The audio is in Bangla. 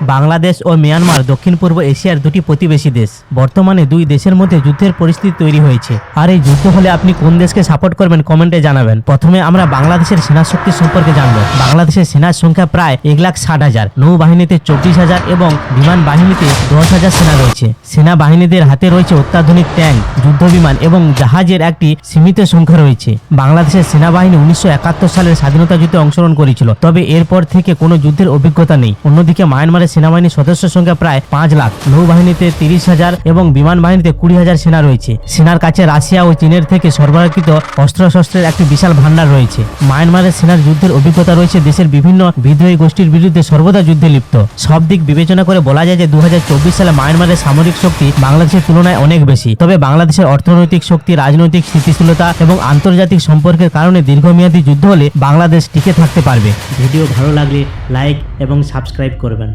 বাংলাদেশ ও মিয়ানমার দক্ষিণ পূর্ব এশিয়ার দুটি প্রতিবেশী দেশ। বর্তমানে দুই দেশের মধ্যে যুদ্ধের পরিস্থিতি তৈরি হয়েছে। আর এই যুদ্ধ হলে আপনি কোন দেশকে সাপোর্ট করবেন কমেন্টে জানাবেন। প্রথমে আমরা বাংলাদেশের সেনা শক্তি সম্পর্কে জানব। বাংলাদেশের সেনার সংখ্যা প্রায় এক লাখ ষাট হাজার। নৌবাহিনীতে চব্বিশ হাজার এবং বিমান বাহিনীতে দশ হাজার সেনা রয়েছে। সেনাবাহিনীদের হাতে রয়েছে অত্যাধুনিক ট্যাঙ্ক, যুদ্ধ বিমান এবং জাহাজের একটি সীমিত সংখ্যা রয়েছে। বাংলাদেশের সেনাবাহিনী উনিশশো একাত্তর সালের স্বাধীনতা যুদ্ধে অংশগ্রহণ করেছিল। তবে এরপর থেকে কোনো যুদ্ধের অভিজ্ঞতা নেই। অন্যদিকে মায়ানমারের সেনাবাহিনীর সদস্য সংখ্যা প্রায় পাঁচ লাখ। নৌবাহিনীতে তিরিশ হাজার এবং বিমান বাহিনীতে কুড়ি হাজার সেনা রয়েছে। সেনার কাছে রাশিয়া ও চীনের থেকে সরবরাহকৃত অস্ত্রশস্ত্রের একটি বিশাল ভান্ডার রয়েছে। মায়ানমারের সেনার যুদ্ধের অভিজ্ঞতা রয়েছে দেশের বিভিন্ন বিদ্রোহী গোষ্ঠীর বিরুদ্ধে সর্বদা যুদ্ধে লিপ্ত। সব দিক বিবেচনা করে বলা যায় যে দু হাজার চব্বিশ সালে মায়ানমারের সামরিক শক্তি বাংলাদেশের তুলনায় অনেক বেশি। তবে বাংলাদেশের অর্থনৈতিক শক্তি, রাজনৈতিক স্থিতিশীলতা এবং আন্তর্জাতিক সম্পর্কের কারণে দীর্ঘমেয়াদী যুদ্ধ হলে বাংলাদেশ টিকে থাকতে পারবে। ভিডিও ভালো লাগলে লাইক এবং সাবস্ক্রাইব করবেন।